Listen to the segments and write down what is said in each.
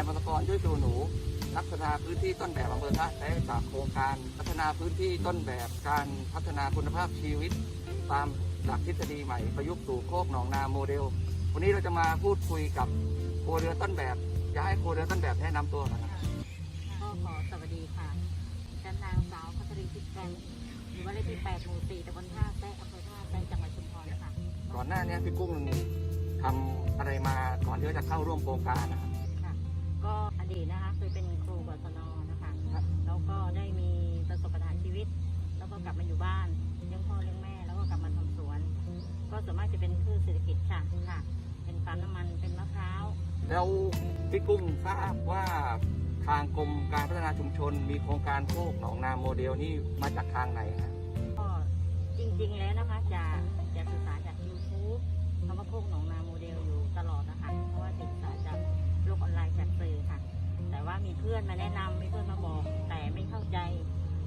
ายมรกรช่วยตัวหนู นักพัฒนาพื้นที่ต้นแบบอำเภอท่าแซะจากโครงการพัฒนาพื้นที่ต้นแบบการพัฒนาคุณภาพชีวิต ตามหลักทฤษฎีใหม่ประยุกต์สู่โคกหนองนาโมเดล วันนี้เราจะมาพูดคุยกับโครเรือต้นแบบจะให้โครเรือต้นแบบแนะนำตัวหน่อยครับก็ขอสวัสดีค่ะฉันนางสาวพัชรีทิพย์แกงอยู่บ้านเลขที่8หมู่4ตำบลท่าแซะอำเภอท่าแซะจังหวัดชุมพรค่ะ ก่อนหน้านี้พี่กุ้งทำอะไรมาก่อนที่จะเข้าร่วมโครงการนะครับค่ะ ก็อดีตนะคะเคยเป็นครูกศนนะคะแล้วก็ได้มีประสบปัญหาชีวิต แล้วก็กลับมาอยู่บ้านเลี้ยงพ่อเลี้ยงแม่แล้วก็กลับมาทำสวน ก็ส่วนมากจะเป็นพืชเศรษฐกิจค่ะค่ะ เป็นปาล์มน้ำมันเป็นมะพร้าวแล้วพี่กุ้งทราบว่าทางกรมการพัฒนาชุมชน มีโครงการโคกหนองนาโมเดลนี่มาจากทางไหนฮะก็จริงๆแล้วนะคะจะจะศึกษาจาก YouTube คำว่าโคกหนองนาโมเดลอยู่ตลอดนะคะเพราะว่า พื่อนมาแนะนำมีเพื่อนมาบอกแต่ไม่เข้าใจ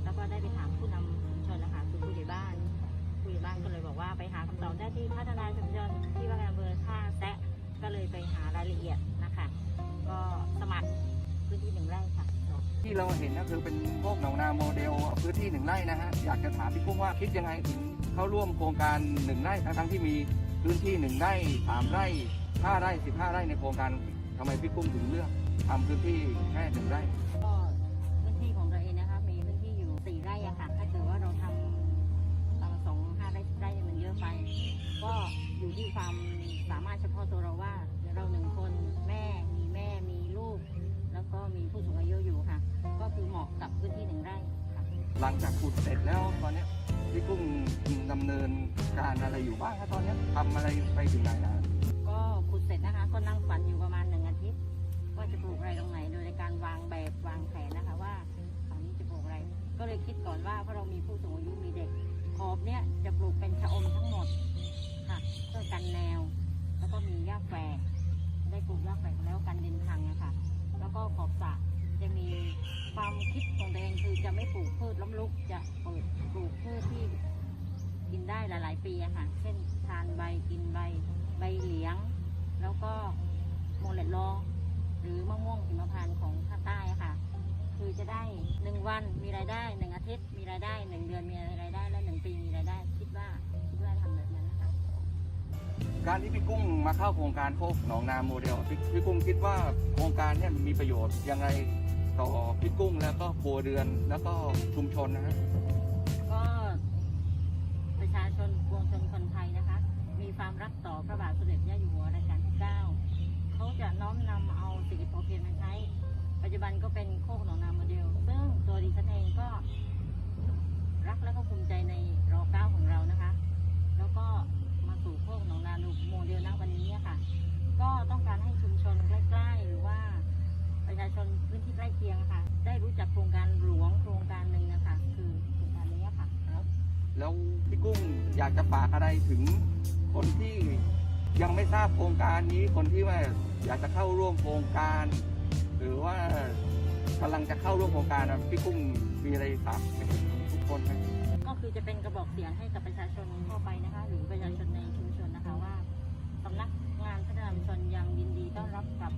แล้วก็ได้ไปถามผู้นำชุมชนนะคะคือผู้ใหญ่บ้านผู้ใหญ่บ้านก็เลยบอกว่าไปหาคำตอบได้ที่พัฒนาชุมชนที่ว่าการอำเภอท่าแซะก็เลยไปหารายละเอียดนะคะ ก็สมัครพื้นที่หนึ่งไร่ค่ะที่เราเห็นก็คือเป็นโคกหนองนาโมเดลพื้นที่หนึ่งไร่นะฮะอยากจะถามพี่กุ้งว่าคิดยังไงถึงเข้าร่วมโครงการหนึ่งไร่ทั้งที่มีพื้นที่หนึ่งไร่สามไร่ห้าไร่สิบห้าไร่ในโครงการทำไมพี่กุ้งถึงเลือก ทำพื้นที่แค่หนึ่งไร่ก็พื้นที่ของเราเองนะคะมีพื้นที่อยู่สี่ไร่อะค่ะถ้าเกิดว่าเราทำตามสองห้าไร่ไร่มันเยอะไป ก็อยู่ที่ความสามารถเฉพาะตัวเราว่าเราหนึ่งคนแม่มีแม่มีลูก แล้วก็มีผู้สูงอายุอยู่ค่ะ ก็คือเหมาะกับพื้นที่หนึ่งไร่ค่ะหลังจากขุดเสร็จแล้วตอนเนี้ยพี่กุ้งดำเนินการอะไรอยู่บ้างครับตอนเนี้ยทำอะไรไปถึงไหนแล้วก็ขุดเสร็จนะคะ ก็นั่งฝันอยู่ประมาณหนึ่งอาทิตย์ ว่าจะปลูกอะไรตรงไหน โดยในการวางแบบวางแผนนะคะว่าฝั่งนี้จะปลูกอะไร ก็เลยคิดก่อนว่าเพราะเรามีผู้สูงอายุมีเด็กขอบเนี่ยจะปลูกเป็นชะอมทั้งหมดค่ะเพื่อกันแนว แล้วก็มีหญ้าแฝกได้ปลูกหญ้าแฝกแล้วกันดินพังอะค่ะแล้วก็ขอบสระจะมีความคิดของตัวเองคือจะไม่ปลูกพืชล้มลุกจะเปิดปลูกพืชที่กินได้หลาย ๆ ปีอะค่ะ เช่นทานใบกินใบเหลียง แล้วก็โมเลตลองหรือมะม่วงหิมพานต์ของภาคใต้อะค่ะ คือจะได้ห นึ่งวันมีรายได้หนึ่งอาทิตย์มีรายได้หนึ่งเดือนมีรายได้และหนึ่งปีมีรายได้ คิดว่าคิดว่าทำแบบนั้นนะคะการที่พี่กุ้งมาเข้าโครงการโคกหนองนาโมเดลพี่พี่กุ้งคิดว่าโครงการเนี่ยมีประโยชน์ยังไงต่อพี่กุ้งแล้วก็ครัวเรือนแล้วก็ชุมชนนะฮะก็ประชาชนปวงชนคนไทยนะคะ มีความรักต่อพระบาทสมเด็จพระเจ้าอยู่หัวรัชกาลที่9เขาจะน้อมนำเอาสิ่งพอเพียงมาใช้ ปัจจุบันก็เป็นโคกหนอง ก็รักและก็ภูมิใจในรอเก้าของเรานะคะ แล้วก็มาสู่โคกหนองนาโมเดลณวันนี้ค่ะ ก็ต้องการให้ชุมชนใกล้ๆ หรือว่าประชาชนพื้นที่ใกล้เคียงค่ะ ได้รู้จักโครงการหลวงโครงการหนึ่งนะคะคือโครงการนี้ค่ะ แล้วพี่กุ้งอยากจะฝากอะไรถึงคนที่ยังไม่ทราบโครงการนี้คนที่ว่าอยากจะเข้าร่วมโครงการ หรือว่ากำลังจะเข้าร่วมโครงการพี่กุ้ง มีอะไรฝากไปถึงทุกคนไหมก็คือจะเป็นกระบอกเสียงให้กับประชาชนทั่วไปนะคะ หรือประชาชนในชุมชนนะคะว่าสำนักงานพัฒนาชมชนยังยินดีต้อนรับกับ